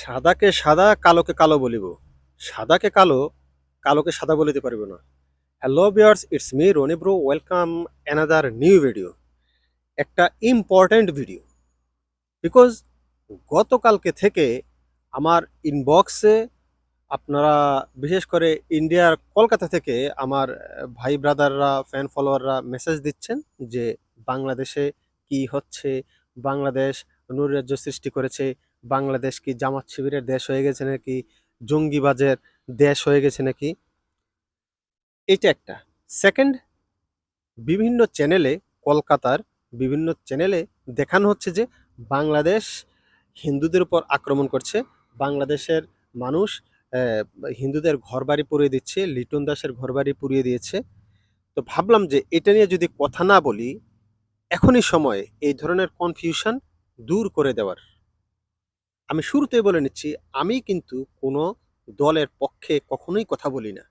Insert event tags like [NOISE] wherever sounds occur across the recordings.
সাদাকে সাদা, কালোকে কালো বলিব। সাদাকে কালো, কালোকে সাদা বলিতে পারিব না। Hello dears it's me Rony bro welcome another new video একটা ইম্পর্ট্যান্ট ভিডিও বিকজ গতকালকে থেকে আমার ইনবক্সে আপনারা, বিশেষ করে ইন্ডিয়ার কলকাতা থেকে আমার ভাই ব্রাদাররা ফ্যান ফলোয়াররা মেসেজ দিচ্ছেন যে বাংলাদেশে কি হচ্ছে? বাংলাদেশ নৈরাজ্য সৃষ্টি করেছে। বাংলাদেশ কি জামাত শিবিরের দেশ হয়ে গেছে নাকি জঙ্গিবাজের দেশ হয়ে গেছে নাকি? এটা একটা। সেকেন্ড বিভিন্ন চ্যানেলে কলকাতার বিভিন্ন চ্যানেলে দেখানো হচ্ছে যে বাংলাদেশ হিন্দুদের উপর আক্রমণ করছে। বাংলাদেশের মানুষ হিন্দুদের ঘরবাড়ি পুড়িয়ে দিচ্ছে, লিটন দাসের ঘরবাড়ি পুড়িয়ে দিয়েছে। তো ভাবলাম যে এটা নিয়ে যদি কথা না বলি, এখনই সময় এই ধরনের কনফিউশন দূর করে দেওয়ার। আমি শুরুতেই বলে নিচ্ছি, আমি কিন্তু কোনো দলের পক্ষে কখনোই কথা বলি না।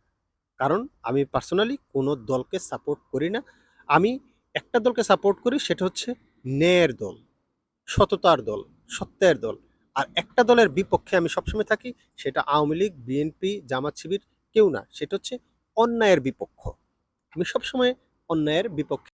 কারণ আমি পার্সোনালি কোনো দলকে সাপোর্ট করি না। আমি একটা দলকে সাপোর্ট করি, সেটা হচ্ছে ন্যায়ের দল, সততার দল, সত্যের দল। আর একটা দলের বিপক্ষে আমি সবসময় থাকি, সেটা আওয়ামী লীগ বিএনপি জামাত শিবির, কেউ না। সেটা হচ্ছে অন্যায়ের বিপক্ষ। আমি সবসময় অন্যায়ের বিপক্ষে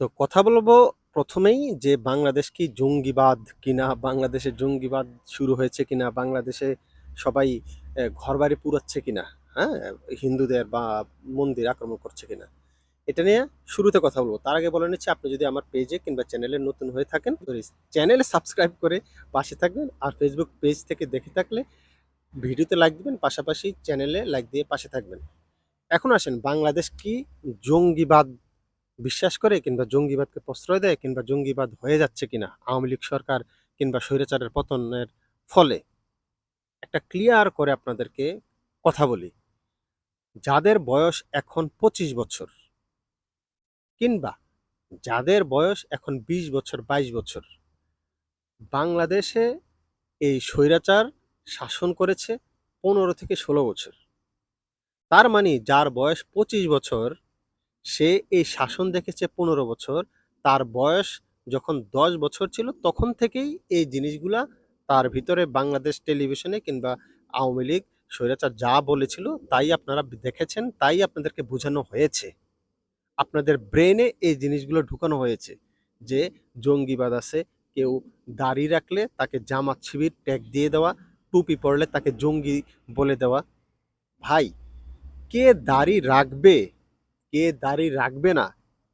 তো কথা বলব প্রথমেই যে বাংলাদেশ কি জঙ্গিবাদ কিনা বাংলাদেশে জঙ্গিবাদ শুরু হয়েছে কিনা বাংলাদেশে সবাই আহ, ঘরবাড়ি পুরাচ্ছে কিনা হ্যাঁ? হিন্দুদের বা মন্দির আক্রমণ করছে কিনা এটা নিয়ে শুরুতে কথা বলব। তার আগে বলে নিচ্ছি আপনি যদি আমার পেজে কিংবা চ্যানেলে নতুন হয়ে থাকেন চ্যানেলে সাবস্ক্রাইব করে পাশে থাকবেন আর ফেসবুক পেজ থেকে দেখে থাকলে ভিডিওতে লাইক দিবেন পাশাপাশি চ্যানেলে লাইক দিয়ে পাশে থাকবেন। এখন আসেন বাংলাদেশ কি জঙ্গিবাদ বিশ্বাস করে কিংবা জঙ্গিবাদকে প্রশ্রয় দেয় কিংবা জঙ্গিবাদ হয়ে যাচ্ছে কিনা, আওয়ামী লীগ সরকার কিংবা স্বৈরাচারের পতনের ফলে। একটা ক্লিয়ার করে আপনাদেরকে কথা বলি। যাদের বয়স এখন পঁচিশ বছর কিংবা যাদের বয়স এখন বিশ বছর, বাইশ বছর, বাংলাদেশে এই স্বৈরাচার শাসন করেছে পনেরো থেকে ষোলো বছর। তার মানে যার বয়স পঁচিশ বছর সে এই শাসন দেখেছে পনেরো বছর। তার বয়স যখন দশ বছর ছিল, তখন থেকেই এই জিনিসগুলা তার ভিতরে বাংলাদেশ টেলিভিশনে কিংবা আওয়ামী লীগ স্বৈরাচার যা বলেছিল, তাই আপনারা দেখেছেন, তাই আপনাদেরকে বোঝানো হয়েছে। আপনাদের ব্রেনে এই জিনিসগুলো ঢুকানো হয়েছে যে জঙ্গিবাদ আছে, কেউ দাড়ি রাখলে তাকে জামাত শিবির ট্যাগ দিয়ে দেওয়া, টুপি পরলে তাকে জঙ্গি বলে দেওয়া। ভাই, কে দাড়ি রাখবে কে দাড়ি রাখবে না,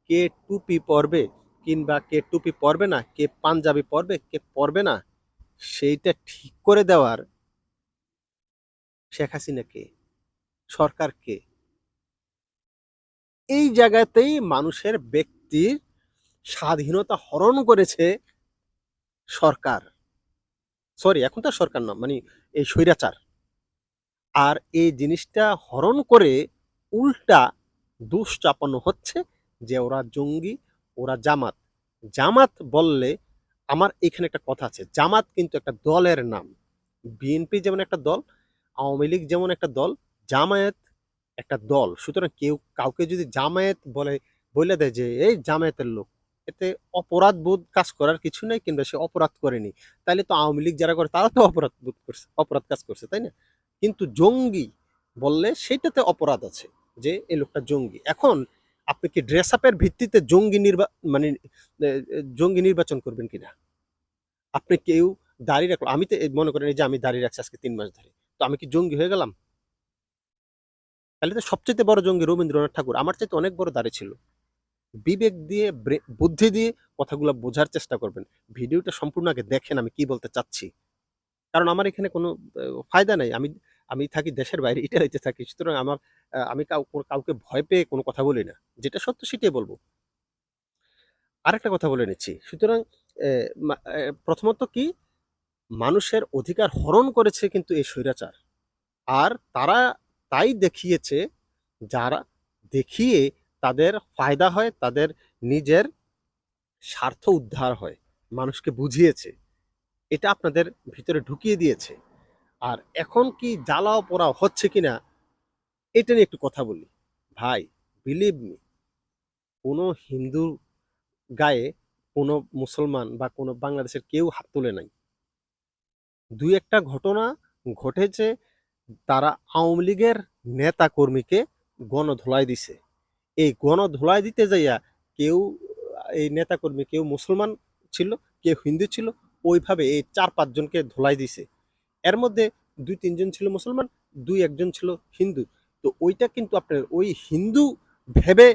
কে টুপি পরবে কিংবা কে টুপি পরবে না, কে পাঞ্জাবি পরবে, কে পরবে না, সেইটা ঠিক করে দেওয়ার শেখ হাসিনা কে? সরকার কে? এই জায়গাতেই মানুষের ব্যক্তির স্বাধীনতা হরণ করেছে সরকার। সরি, এখন তো সরকার না মানে এই স্বৈরাচার। আর এই জিনিসটা হরণ করে উল্টা দোষ চাপানো হচ্ছে যে ওরা জঙ্গি, ওরা জামাত। জামাত বললে আমার এখানে একটা কথা আছে, জামাত কিন্তু একটা দলের নাম। বিএনপি যেমন একটা দল, আওয়ামী লীগ যেমন একটা দল, জামায়াত একটা দল। সুতরাং কেউ কাউকে যদি জামায়াত বলে বলে দেয় যে, এই জামায়াতের লোক, এতে অপরাধ বোধ কাজ করার কিছু নেই কিংবা সে অপরাধ করেনি। তাইলে তো আওয়ামী লীগ যারা করে, তারা তো অপরাধ বোধ করছে, অপরাধ কাজ করছে, তাই না? কিন্তু জঙ্গি বললে সেটাতে অপরাধ আছে। যে এই লোকটা জঙ্গি। এখন আপনি কি ড্রেস আপের ভিত্তিতে জঙ্গি নির্বা মানে জঙ্গি নির্বাচন করবেন কিনা? আপনি কেউ দাঁড়িয়ে রাখল। আমি তো মনে করেন যে আমি দাঁড়িয়ে রাখছি আজকে তিন মাস ধরে। তো আমি কি জঙ্গি হয়ে গেলাম? তাহলে তো সবচেয়ে বড় জঙ্গি রবীন্দ্রনাথ ঠাকুর। আমার চাইতে অনেক বড় দাঁড়িয়ে ছিল। বিবেক দিয়ে বুদ্ধি দিয়ে কথাগুলো বোঝার চেষ্টা করবেন। ভিডিওটা সম্পূর্ণ আগে দেখেন আমি কি বলতে চাচ্ছি। কারণ আমার এখানে কোনো ফায়দা নাই। আমি আমি থাকি দেশের বাইরে এটা ইটালিতে থাকি সুতরাং আমার আমি কাউ কাউকে ভয় পেয়ে কোনো কথা বলি না। যেটা সত্য সেটাই বলব। আরেকটা কথা বলে নিচ্ছি। সুতরাং প্রথমত কি? মানুষের অধিকার হরণ করেছে কিন্তু এই স্বৈরাচার। আর তারা তাই দেখিয়েছে, যারা দেখিয়ে তাদের ফায়দা হয়, তাদের নিজের স্বার্থ উদ্ধার হয়, মানুষকে বুঝিয়েছে। এটা আপনাদের ভিতরে ঢুকিয়ে দিয়েছে। আর এখন কি জ্বালাও পোড়াও হচ্ছে কিনা, এটা নিয়ে একটু কথা বলি। ভাই বিলিভ মি কোনো হিন্দু গায়ে কোনো মুসলমান বা কোনো বাংলাদেশের কেউ হাত তুলে নাই। দুই একটা ঘটনা ঘটেছে, তারা আওয়ামী লীগের নেতা কর্মীকে গণধোলাই দিছে। এই গণধোলাই দিতে যাইয়া কেউ, এই নেতা কর্মী কেউ মুসলমান ছিল, কেউ হিন্দু ছিল, ওইভাবে এই চার পাঁচজনকে ধোলাই দিছে। এর মধ্যে দুই তিনজন ছিল মুসলমান, দুই একজন ছিল হিন্দু। তো ওইটা কিন্তু আপনার ওই হিন্দু ভেবে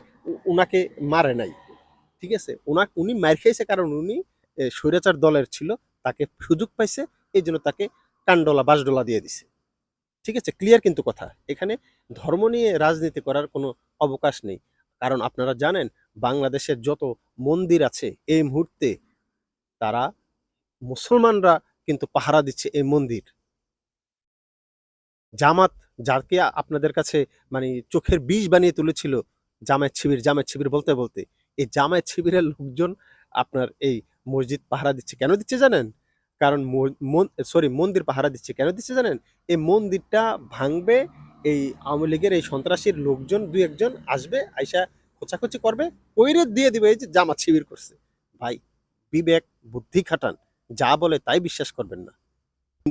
উনাকে মারে নাই। ঠিক আছে? ওনা উনি মার খেয়েছে কারণ উনি স্বৈরাচার দলের ছিল, তাকে সুযোগ পাইছে, এই জন্য তাকে কান্ডলা, বাসডোলা দিয়ে দিছে। ঠিক আছে? ক্লিয়ার কিন্তু কথা। এখানে ধর্ম নিয়ে রাজনীতি করার কোনো অবকাশ নেই। কারণ আপনারা জানেন, বাংলাদেশের যত মন্দির আছে এই মুহূর্তে, তারা মুসলমানরা কিন্তু পাহারা দিচ্ছে এই মন্দির। জামাত যাকে আপনাদের কাছে মানে চোখের বিষ বানিয়ে তুলেছিল জামায়াত শিবির জামায়াত শিবির বলতে বলতে, এই জামায়াত শিবিরের লোকজন আপনার এই মসজিদ পাহারা দিচ্ছে। কেন দিচ্ছে জানেন? কারণ সরি মন্দির পাহারা দিচ্ছে। কেন দিচ্ছে জানেন? এই মন্দিরটা ভাঙবে, এই আওয়ামী লীগের এই সন্ত্রাসীর লোকজন দুই একজন আসবে, আইসা খোঁচাখুচি করবে ওইরে দিয়ে দিবে এই যে জামাত শিবির করছে। ভাই, বিবেক, বুদ্ধি খাটান। যা বলে তাই বিশ্বাস করবেন না।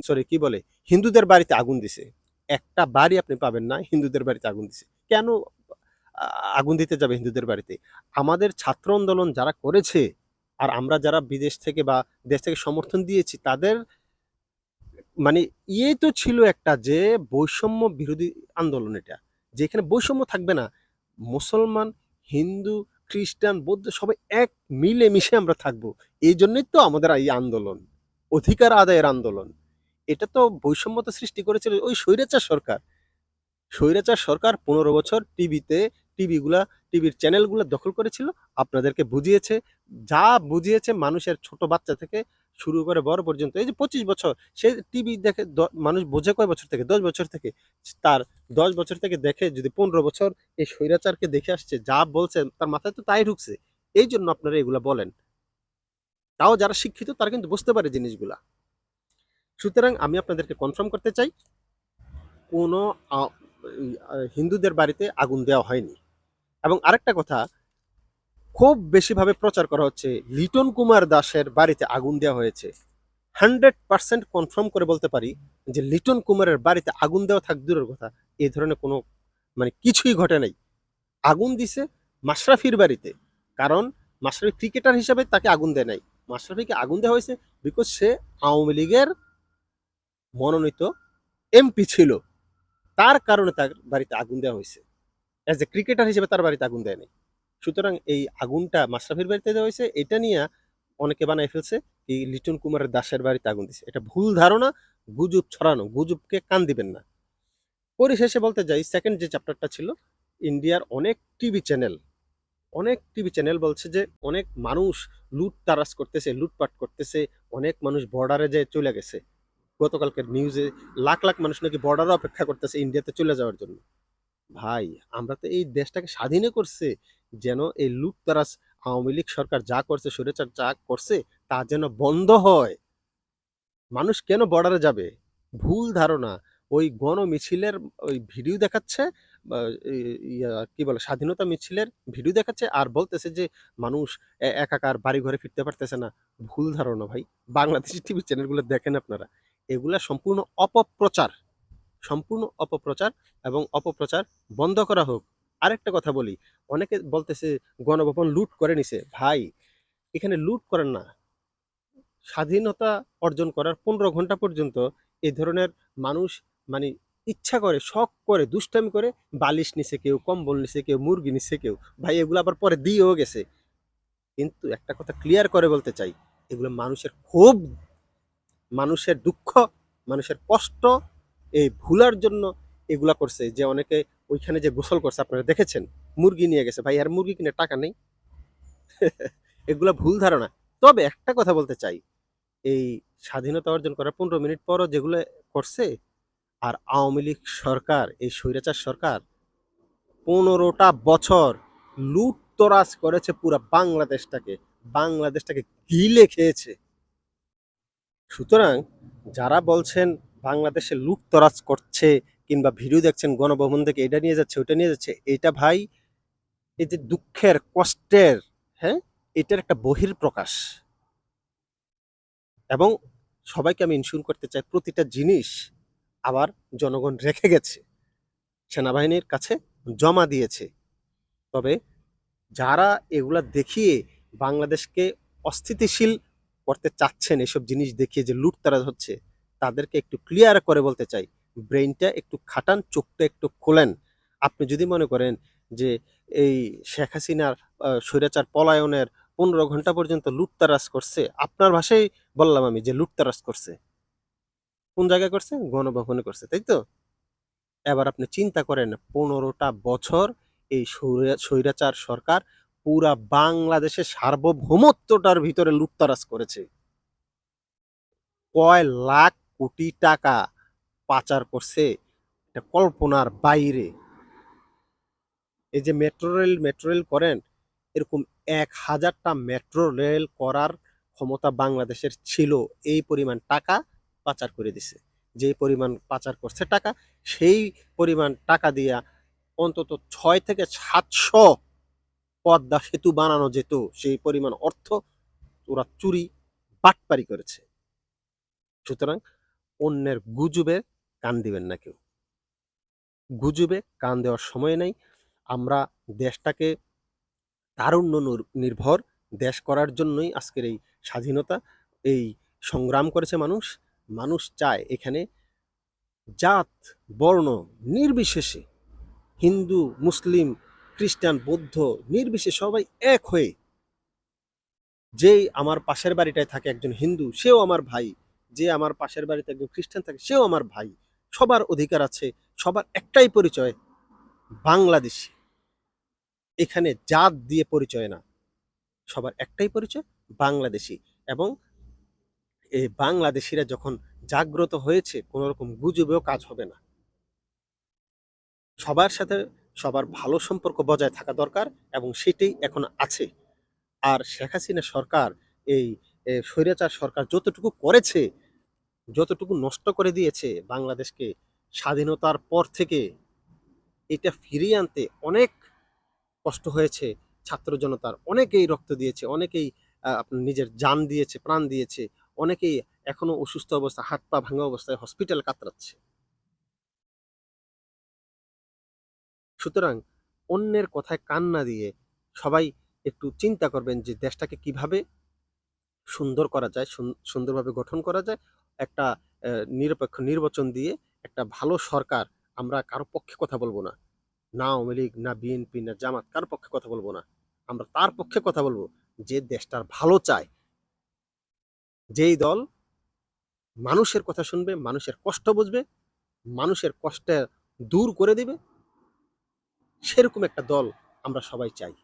সরি কি বলে? হিন্দুদের বাড়িতে আগুন দিছে। একটা বাড়ি আপনি পাবেন না, হিন্দুদের বাড়িতে আগুন দিছে। কেন আগুন দিতে যাবে হিন্দুদের বাড়িতে? আমাদের ছাত্র আন্দোলন যারা করেছে আর আমরা যারা বিদেশ থেকে বা দেশ থেকে সমর্থন দিয়েছি, তাদের মানে ইয়ে তো ছিল একটা যে বৈষম্য বিরোধী আন্দোলন এটা। যেখানে বৈষম্য থাকবে না। মুসলমান, হিন্দু, খ্রিস্টান, বৌদ্ধ সবাই এক মিলে মিশে আমরা থাকব। এই জন্যই তো আমাদের এই আন্দোলন। অধিকার আদায়ের আন্দোলন। এটা তো বৈষম্য তো সৃষ্টি করেছিল ওই স্বৈরাচার সরকার। স্বৈরাচার সরকার পনেরো বছর টিভিতে, টিভিগুলা, টিভির চ্যানেলগুলো দখল করেছিল, আপনাদেরকে বুঝিয়েছে, যা বুঝিয়েছে মানুষের ছোট বাচ্চা থেকে শুরু করে বড় পর্যন্ত। এই যে পঁচিশ বছর, সে টিভি দেখে মানুষ বোঝে কয় বছর থেকে? দশ বছর থেকে। তার দশ বছর থেকে দেখে যদি পনেরো বছর এই স্বৈরাচারকে দেখে আসছে, যা বলছে তার মাথায় তো তাই ঢুকছে। এই জন্য আপনারা এগুলা বলেন। তাও যারা শিক্ষিত তারা কিন্তু বুঝতে পারে জিনিসগুলা। সুতরাং আমি আপনাদেরকে কনফার্ম করতে চাই, কোনো হিন্দুদের বাড়িতে আগুন দেওয়া হয়নি। এবং আরেকটা কথা, খুব বেশিভাবে প্রচার করা হচ্ছে, লিটন কুমার দাসের বাড়িতে আগুন দেওয়া হয়েছে। হান্ড্রেড পার্সেন্ট কনফার্ম করে বলতে পারি যে লিটন কুমারের বাড়িতে আগুন দেওয়া থাক, দূরের কথা এই ধরনের কোনো মানে কিছুই ঘটে নাই। আগুন দিছে মাশরাফির বাড়িতে, কারণ মাশরাফি ক্রিকেটার হিসাবে তাকে আগুন দেয় নাই। মাশরাফিকে আগুন দেওয়া হয়েছে বিকজ সে আওয়ামী লীগের মনোনীত এমপি ছিল। তার কারণে তার বাড়িতে আগুন দেওয়া হয়েছে। অ্যাজ এ ক্রিকেটার হিসেবে তার বাড়িতে আগুন দেয়নি সুতরাং এই আগুনটা মাশরাফির বাড়িতে দেওয়া হয়েছে। এটা নিয়ে অনেকে বানাই ফেলছে এই লিটন কুমারের দাসের বাড়িতে আগুন দিছে। এটা ভুল ধারণা, গুজব ছড়ানো, গুজবকে কান দিবেন না। পরিশেষে বলতে যাই সেকেন্ড যে চ্যাপ্টারটা ছিল ইন্ডিয়ার অনেক টিভি চ্যানেল অনেক টিভি চ্যানেল বলছে যে অনেক মানুষ লুট তারাস করতেছে, লুটপাট করতেছে, অনেক মানুষ বর্ডারে যে চলে গেছে। গতকালকের নিউজে লাখ লাখ মানুষ নাকি বর্ডারে অপেক্ষা করতেছে ইন্ডিয়াতে চলে যাওয়ার জন্য। ভাই, আমরা তো এই দেশটাকে স্বাধীনে করছে, যেন এই লুটতারাস আওয়ামী লীগ সরকার যা করছে, স্বৈরাচার যা করছে, তা যেন বন্ধ হয়। মানুষ কেন বর্ডারে যাবে? ভুল ধারণা। ওই গণ মিছিলের ওই ভিডিও দেখাচ্ছে কি বলে, স্বাধীনতা মিছিলের ভিডিও দেখাচ্ছে আর বলতেছে যে মানুষ একাকার বাড়ি ঘরে ফিরতে পারতেছে না। ভুল ধারণা ভাই। বাংলাদেশি টিভি চ্যানেলগুলো দেখেন আপনারা। এগুলা সম্পূর্ণ অপপ্রচার। সম্পূর্ণ অপপ্রচার এবং অপপ্রচার বন্ধ করা হোক। আরেকটা কথা বলি, অনেকে বলতেছে গণভবন লুট করে নিছে। ভাই, এখানে লুট করেন না। স্বাধীনতা অর্জন করার পনেরো ঘণ্টা পর্যন্ত এই ধরনের মানুষ মানে ইচ্ছা করে, শখ করে, দুষ্টামি করে বালিশ নিছে কেউ, কম্বল নিছে কেউ, মুরগি নিছে কেউ। ভাই, এগুলো আবার পরে দিয়েও গেছে। কিন্তু একটা কথা ক্লিয়ার করে বলতে চাই, এগুলো মানুষের ক্ষোভ মানুষের দুঃখ, মানুষের কষ্ট, এই ভুলার জন্য এগুলা করছে। যে অনেকে ওইখানে যে গোসল করছে, আপনারা দেখেছেন? মুরগি নিয়ে গেছে। ভাই, আর মুরগি কিনে টাকা নেই? [LAUGHS] এগুলা ভুল ধারণা। তবে একটা কথা বলতে চাই। এই স্বাধীনতা অর্জন করার পনেরো মিনিট পরও যেগুলো করছে, আর আওয়ামী লীগ সরকার, এই স্বৈরাচার সরকার পনেরোটা বছর লুট তরাজ করেছে পুরো বাংলাদেশটাকে। বাংলাদেশটাকে গিলে খেয়েছে। সুতরাং যারা বলছেন বাংলাদেশে লুটতরাজ করছে কিংবা ভিডিও দেখছেন গণভবন থেকে এটা নিয়ে যাচ্ছে, ওটা নিয়ে যাচ্ছে, এটা ভাই এই যে দুঃখের, কষ্টের হ্যাঁ? এটার একটা বহির প্রকাশ এবং সবাইকে আমি ইনশিওর করতে চাই প্রতিটা জিনিস আবার জনগণ রেখে গেছে, সেনাবাহিনীর কাছে জমা দিয়েছে। তবে যারা এগুলা দেখিয়ে বাংলাদেশকে অস্থিতিশীল করতে চাচ্ছেন এসব জিনিস দেখিয়ে যে লুটতারাজ হচ্ছে, তাদেরকে একটু ক্লিয়ার করে বলতে চাই। ব্রেইনটা একটু খাটান, চোখটা একটু খোলেন। আপনি যদি মনে করেন যে এই শেখ হাসিনার স্বৈরাচার পলায়নের পনেরো ঘণ্টা পর্যন্ত লুটতারাজ করছে, আপনার ভাষায় বললাম আমি যে লুটতারাজ করছে। কোন জায়গায় করছে? গণভবনে করছে, তাই তো? এবার আপনি চিন্তা করেন, পনেরোটা বছর এই স্বৈরাচার সরকার পুরা বাংলাদেশের সার্বভৌমত্বটার ভিতরে লুটতারাজ করেছে। কয় লাখ কোটি টাকা পাচার করছে এটা কল্পনার বাইরে। এই যে মেট্রো রেল মেট্রো রেল করেন, এরকম এক হাজারটা মেট্রো রেল করার ক্ষমতা বাংলাদেশের ছিল। এই পরিমাণ টাকা পাচার করে দিছে। যে পরিমাণ পাচার করছে টাকা, সেই পরিমাণ টাকা দিয়া অন্তত ছয় থেকে সাতশো পদ্মা সেতু বানানো যেত, সেই পরিমাণ অর্থ ওরা চুরি, বাটপারি করেছে। সুতরাং অন্যের গুজবে কান দিবেন না কেউ। গুজবে কান দেওয়ার সময় নেই। আমরা দেশটাকে তারুণ্য নির- নির্ভর দেশ করার জন্যই আজকের এই স্বাধীনতা, এই সংগ্রাম করেছে মানুষ। মানুষ চায় এখানে জাত, বর্ণ, নির্বিশেষে হিন্দু, মুসলিম খ্রিস্টান, বৌদ্ধ, নির্বিশেষে সবাই এক হয়ে যেই আমার পাশের বাড়িটায় থাকে একজন হিন্দু, সেও আমার ভাই। যে আমার পাশের বাড়িতে একজন খ্রিস্টান থাকে, সেও আমার ভাই। সবার অধিকার আছে, সবার একটাই পরিচয়, বাংলাদেশি। এখানে জাত দিয়ে পরিচয় না। সবার একটাই পরিচয়, বাংলাদেশি। এবং এই বাংলাদেশিরা যখন জাগ্রত হয়েছে, কোনোরকম গুজবেও কাজ হবে না। সবার সাথে সবার ভালো সম্পর্ক বজায় থাকা দরকার এবং সেটাই এখন আছে। আর শেখ হাসিনা সরকার এই স্বৈরাচার সরকার যতটুকু করেছে, যতটুকু নষ্ট করে দিয়েছে বাংলাদেশকে স্বাধীনতার পর থেকে, এটা ফিরিয়ে আনতে অনেক কষ্ট হয়েছে। ছাত্র জনতার অনেকেই রক্ত দিয়েছে, অনেকেই আপনার নিজের জান দিয়েছে, প্রাণ দিয়েছে, অনেকেই এখনও অসুস্থ অবস্থা, হাত পা ভাঙা অবস্থায় হসপিটাল কাতরাচ্ছে। সুতরাং অন্যের কথায় কান না দিয়ে সবাই একটু চিন্তা করবেন যে দেশটাকে কীভাবে সুন্দর করা যায়, সুন- সুন্দরভাবে গঠন করা যায়, একটা নিরপেক্ষ নির্বাচন দিয়ে একটা ভালো সরকার আমরা কারও পক্ষে কথা বলব না। না আওয়ামী লীগ, না বিএনপি, না জামাত, কারও পক্ষে কথা বলব না। আমরা তার পক্ষে কথা বলব যে দেশটার ভালো চায়। যেই দল মানুষের কথা শুনবে, মানুষের কষ্ট বুঝবে, মানুষের কষ্টে দূর করে দিবে সেরকম একটা দল আমরা সবাই চাই।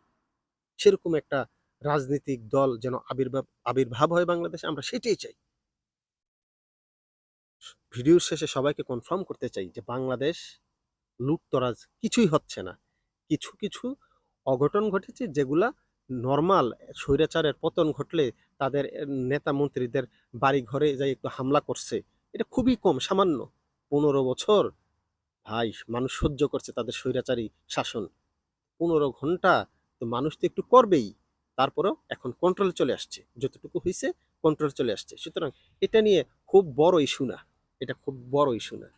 সেরকম একটা রাজনৈতিক দল যেন আবির্ভাব আবির্ভাব হয় বাংলাদেশে, আমরা সেটাই চাই। ভিডিওর শেষে সবাইকে কনফার্ম করতে চাই যে বাংলাদেশ লুটতরাজ কিছুই হচ্ছে না। কিছু কিছু অঘটন ঘটেছে যেগুলা নর্মাল স্বৈরাচারের পতন ঘটলে তাদের নেতা মন্ত্রীদের বাড়ি ঘরে যাই একটু হামলা করছে, এটা খুবই কম, সামান্য। পনেরো বছর ভাই, মানুষ সহ্য করছে তাদের স্বৈরাচারী শাসন। পনেরো ঘণ্টা তো মানুষ তো একটু করবেই। তারপরেও এখন কন্ট্রোল চলে আসছে। যতটুকু হয়েছে কন্ট্রোল চলে আসছে। সুতরাং এটা নিয়ে খুব বড় ইস্যু না। এটা খুব বড় ইস্যু না।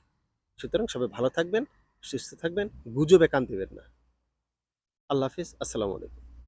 সুতরাং সবাই ভালো থাকবেন, সুস্থ থাকবেন, গুজবে কান দেবেন না। আল্লাহ হাফিজ। আসসালামু আলাইকুম।